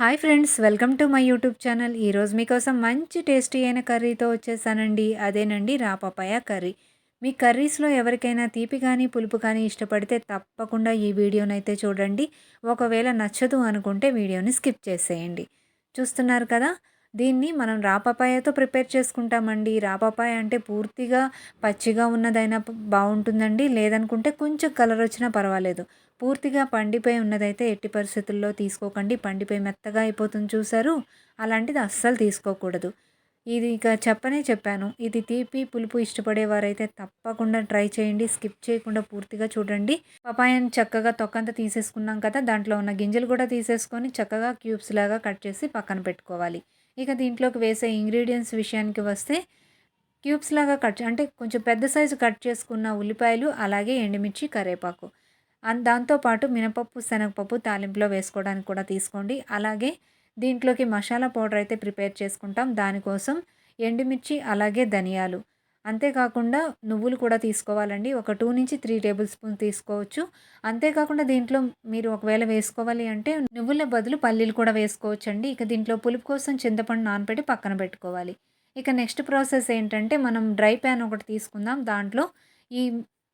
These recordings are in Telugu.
Hi friends welcome to my YouTube channel. ఈరోజు మీకోసం మంచి టేస్టీ అయిన కర్రీతో వచ్చేసానండి. అదేనండి రాపపాయ కర్రీ. మీ కర్రీస్లో ఎవరికైనా తీపి కానీ పులుపు కానీ ఇష్టపడితే తప్పకుండా ఈ వీడియోనైతే చూడండి. ఒకవేళ నచ్చదు అనుకుంటే వీడియోని స్కిప్ చేసేయండి. చూస్తున్నారు కదా దీన్ని మనం రాపపాయతో ప్రిపేర్ చేసుకుంటామండి. రాపపాయ అంటే పూర్తిగా పచ్చిగా ఉన్నదైనా బాగుంటుందండి. లేదనుకుంటే కొంచెం కలర్ వచ్చినా పర్వాలేదు. పూర్తిగా పండిపోయి ఉన్నదైతే ఎట్టి పరిస్థితుల్లో తీసుకోకండి. పండిపోయి మెత్తగా అయిపోతుంది చూసారు అలాంటిది అస్సలు తీసుకోకూడదు. ఇది ఇక చెప్పనే చెప్పాను. ఇది తీపి పులుపు ఇష్టపడేవారైతే తప్పకుండా ట్రై చేయండి. స్కిప్ చేయకుండా పూర్తిగా చూడండి. పపాయని చక్కగా తొక్కంతా తీసేసుకున్నాం కదా దాంట్లో ఉన్న గింజలు కూడా తీసేసుకొని చక్కగా క్యూబ్స్ లాగా కట్ చేసి పక్కన పెట్టుకోవాలి. ఇక దీంట్లోకి వేసే ఇంగ్రీడియంట్స్ విషయానికి వస్తే క్యూబ్స్ లాగా కట్ అంటే కొంచెం పెద్ద సైజు కట్ చేసుకున్న ఉల్లిపాయలు అలాగే ఎండుమిర్చి కరేపాకు. దాంతోపాటు మినపప్పు శనగపప్పు తాలింపులో వేసుకోవడానికి కూడా తీసుకోండి. అలాగే దీంట్లోకి మసాలా పౌడర్ అయితే ప్రిపేర్ చేసుకుంటాం. దానికోసం ఎండుమిర్చి అలాగే ధనియాలు. అంతేకాకుండా నువ్వులు కూడా తీసుకోవాలండి. ఒక టూ నుంచి త్రీ టేబుల్ స్పూన్ తీసుకోవచ్చు. అంతేకాకుండా దీంట్లో మీరు ఒకవేళ వేసుకోవాలి అంటే నువ్వుల బదులు పల్లీలు కూడా వేసుకోవచ్చు అండి ఇక దీంట్లో పులుపు కోసం చింతపండు నానబెట్టి పక్కన పెట్టుకోవాలి. ఇక నెక్స్ట్ ప్రాసెస్ ఏంటంటే మనం డ్రై ప్యాన్ ఒకటి తీసుకుందాం. దాంట్లో ఈ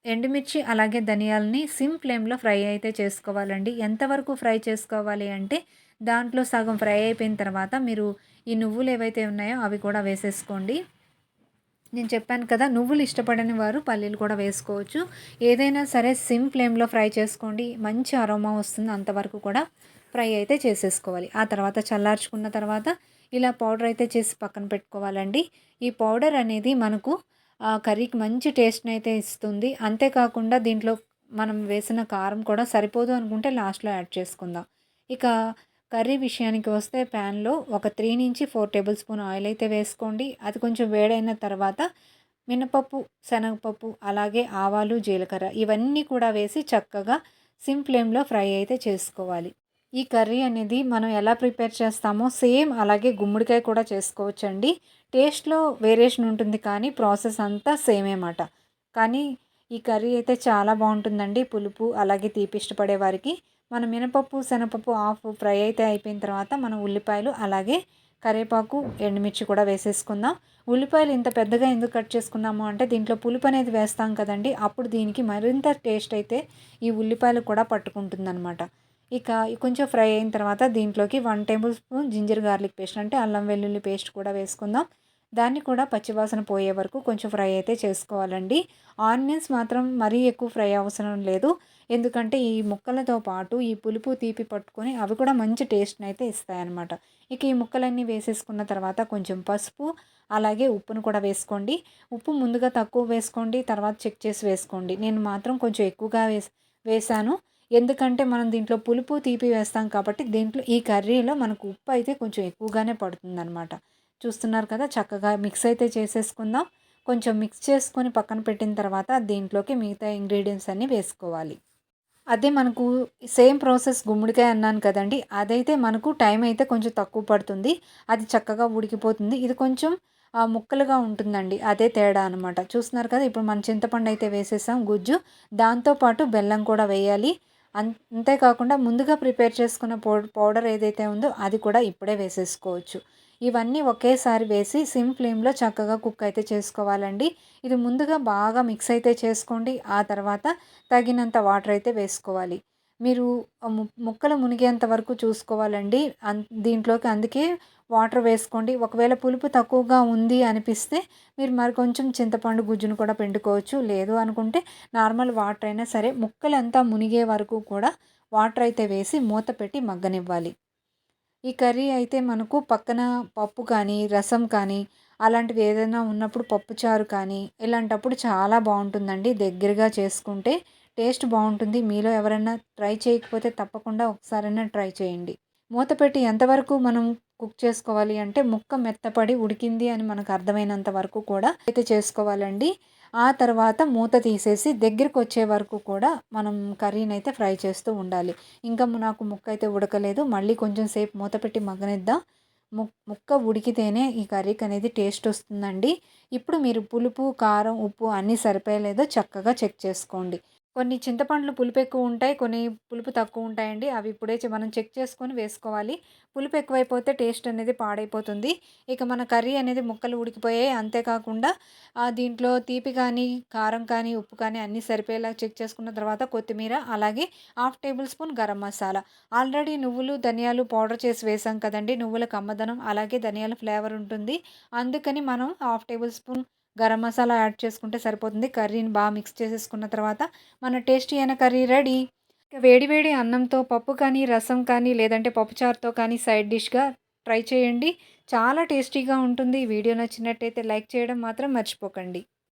ఎండుమిర్చి అలాగే ధనియాలని సిమ్ ఫ్లేమ్లో ఫ్రై అయితే చేసుకోవాలండి. ఎంతవరకు ఫ్రై చేసుకోవాలి అంటే దాంట్లో సగం ఫ్రై అయిపోయిన తర్వాత మీరు ఈ నువ్వులు ఏవైతే ఉన్నాయో అవి కూడా వేసేసుకోండి. నేను చెప్పాను కదా నువ్వులు ఇష్టపడని వారు పల్లీలు కూడా వేసుకోవచ్చు. ఏదైనా సరే సిమ్ ఫ్లేమ్లో ఫ్రై చేసుకోండి. మంచి అరోమా వస్తుంది అంతవరకు కూడా ఫ్రై అయితే చేసేసుకోవాలి. ఆ తర్వాత చల్లార్చుకున్న తర్వాత ఇలా పౌడర్ అయితే చేసి పక్కన పెట్టుకోవాలండి. ఈ పౌడర్ అనేది మనకు కర్రీకి మంచి టేస్ట్ని అయితే ఇస్తుంది. అంతేకాకుండా దీంట్లో మనం వేసిన కారం కూడా సరిపోదు అనుకుంటే లాస్ట్లో యాడ్ చేసుకుందాం. ఇక కర్రీ విషయానికి వస్తే ప్యాన్లో ఒక త్రీ నుంచి ఫోర్ టేబుల్ స్పూన్ ఆయిల్ అయితే వేసుకోండి. అది కొంచెం వేడైన తర్వాత మినపప్పు శనగపప్పు అలాగే ఆవాలు జీలకర్ర ఇవన్నీ కూడా వేసి చక్కగా సిమ్ ఫ్లేమ్లో ఫ్రై అయితే చేసుకోవాలి. ఈ కర్రీ అనేది మనం ఎలా ప్రిపేర్ చేస్తామో సేమ్ అలాగే గుమ్మడికాయ కూడా చేసుకోవచ్చండి. టేస్ట్లో వేరియేషన్ ఉంటుంది కానీ ప్రాసెస్ అంతా సేమ్ అన్నమాట. కానీ ఈ కర్రీ అయితే చాలా బాగుంటుందండి పులుపు అలాగే తీపి ఇష్టపడే వారికి. మన మినపప్పు శనగపప్పు ఆఫ్ ఫ్రై అయితే అయిపోయిన తర్వాత మనం ఉల్లిపాయలు అలాగే కరివేపాకు ఎండుమిర్చి కూడా వేసేసుకుందాం. ఉల్లిపాయలు ఇంత పెద్దగా ఎందుకు కట్ చేసుకున్నాము అంటే దీంట్లో పులుపు అనేది వేస్తాం కదండి. అప్పుడు దీనికి మరింత టేస్ట్ అయితే ఈ ఉల్లిపాయలు కూడా పట్టుకుంటుందన్నమాట. ఇక కొంచెం ఫ్రై అయిన తర్వాత దీంట్లోకి one table spoon ginger garlic paste అంటే అల్లం వెల్లుల్లి పేస్ట్ కూడా వేసుకుందాం. దాన్ని కూడా పచ్చివాసన పోయే వరకు కొంచెం ఫ్రై అయితే చేసుకోవాలండి. ఆనియన్స్ మాత్రం మరీ ఎక్కువ ఫ్రై అవసరం లేదు. ఎందుకంటే ఈ ముక్కలతో పాటు ఈ పులుపు తీపి పట్టుకొని అవి కూడా మంచి టేస్ట్ని అయితే ఇస్తాయన్నమాట. ఇక ఈ ముక్కలన్నీ వేసేసుకున్న తర్వాత కొంచెం పసుపు అలాగే ఉప్పును కూడా వేసుకోండి. ఉప్పు ముందుగా తక్కువ వేసుకోండి తర్వాత చెక్ చేసి వేసుకోండి. నేను మాత్రం కొంచెం ఎక్కువగా వేసి వేసాను ఎందుకంటే మనం దీంట్లో పులుపు తీపి వేస్తాం కాబట్టి దీంట్లో ఈ కర్రీలో మనకు ఉప్పు అయితే కొంచెం ఎక్కువగానే పడుతుందన్నమాట. చూస్తున్నారు కదా చక్కగా మిక్స్ అయితే చేసేసుకుందాం. కొంచెం మిక్స్ చేసుకొని పక్కన పెట్టిన తర్వాత దీంట్లోకి మిగతా ఇంగ్రీడియంట్స్ అన్నీ వేసుకోవాలి. అదే మనకు సేమ్ ప్రాసెస్ గుమ్మడికాయ అన్నాను కదండి అదైతే మనకు టైం అయితే కొంచెం తక్కువ పడుతుంది. అది చక్కగా ఉడికిపోతుంది. ఇది కొంచెం ముక్కలుగా ఉంటుందండి. అదే తేడా అనమాట చూస్తున్నారు కదా ఇప్పుడు మనం చింతపండు అయితే వేసేసాం గుజ్జు. దాంతోపాటు బెల్లం కూడా వేయాలి. అంతేకాకుండా ముందుగా ప్రిపేర్ చేసుకున్న పౌడర్ ఏదైతే ఉందో అది కూడా ఇప్పుడే వేసేసుకోవచ్చు. ఇవన్నీ ఒకేసారి వేసి సిమ్ ఫ్లేమ్లో చక్కగా కుక్ అయితే చేసుకోవాలండి. ఇది ముందుగా బాగా మిక్స్ అయితే చేసుకోండి. ఆ తర్వాత తగినంత వాటర్ అయితే వేసుకోవాలి. మీరు ముక్కలు మునిగేంత వరకు చూసుకోవాలండి. అన్ దీంట్లోకి అందుకే వాటర్ వేసుకోండి. ఒకవేళ పులుపు తక్కువగా ఉంది అనిపిస్తే మీరు మరి కొంచెం చింతపండు గుజ్జును కూడా పిండుకోవచ్చు. లేదు అనుకుంటే నార్మల్ వాటర్ అయినా సరే ముక్కలంతా మునిగే వరకు కూడా వాటర్ అయితే వేసి మూత పెట్టి మగ్గనివ్వాలి. ఈ కర్రీ అయితే మనకు పక్కన పప్పు కానీ రసం కానీ అలాంటివి ఏదైనా ఉన్నప్పుడు పప్పుచారు కానీ ఇలాంటప్పుడు చాలా బాగుంటుందండి. దగ్గరగా చేసుకుంటే టేస్ట్ బాగుంటుంది. మీలో ఎవరైనా ట్రై చేయకపోతే తప్పకుండా ఒకసారైనా ట్రై చేయండి. మూత పెట్టి ఎంతవరకు మనం కుక్ చేసుకోవాలి అంటే ముక్క మెత్తపడి ఉడికింది అని మనకు అర్థమైనంత వరకు కూడా అయితే చేసుకోవాలండి. ఆ తర్వాత మూత తీసేసి దగ్గరికి వచ్చే వరకు కూడా మనం కర్రీని అయితే ఫ్రై చేస్తూ ఉండాలి. ఇంకా నాకు ముక్క అయితే ఉడకలేదు. మళ్ళీ కొంచెం సేపు మూత పెట్టి మగ్గనిద్దాం. ముక్క ఉడికితేనే ఈ కర్రీకి అనేది టేస్ట్ వస్తుందండి. ఇప్పుడు మీరు పులుపు కారం ఉప్పు అన్నీ సరిపోయలేదో చక్కగా చెక్ చేసుకోండి. కొన్ని చింతపండ్లు పులుపు ఎక్కువ ఉంటాయి కొన్ని పులుపు తక్కువ ఉంటాయండి. అవి ఇప్పుడే మనం చెక్ చేసుకొని వేసుకోవాలి. పులుపు ఎక్కువైపోతే టేస్ట్ అనేది పాడైపోతుంది. ఇక మన కర్రీ అనేది ముక్కలు ఉడికిపోయాయి. అంతేకాకుండా దీంట్లో తీపి కానీ కారం కానీ ఉప్పు కానీ అన్నీ సరిపోయేలా చెక్ చేసుకున్న తర్వాత కొత్తిమీర అలాగే half table spoon garam masala. Already నువ్వులు ధనియాలు పౌడర్ చేసి వేసాం కదండి. నువ్వుల కమ్మదనం అలాగే ధనియాల ఫ్లేవర్ ఉంటుంది. అందుకని మనం half table spoon garam masala add చేసుకుంటే సరిపోతుంది. కర్రీని బాగా మిక్స్ చేసేసుకున్న తర్వాత మన టేస్టీ అయిన కర్రీ రెడీ. ఇక వేడి వేడి అన్నంతో పప్పు కానీ రసం కానీ లేదంటే పప్పుచారుతో కానీ సైడ్ డిష్గా ట్రై చేయండి. చాలా టేస్టీగా ఉంటుంది. వీడియో నచ్చినట్టయితే లైక్ చేయడం మాత్రం మర్చిపోకండి.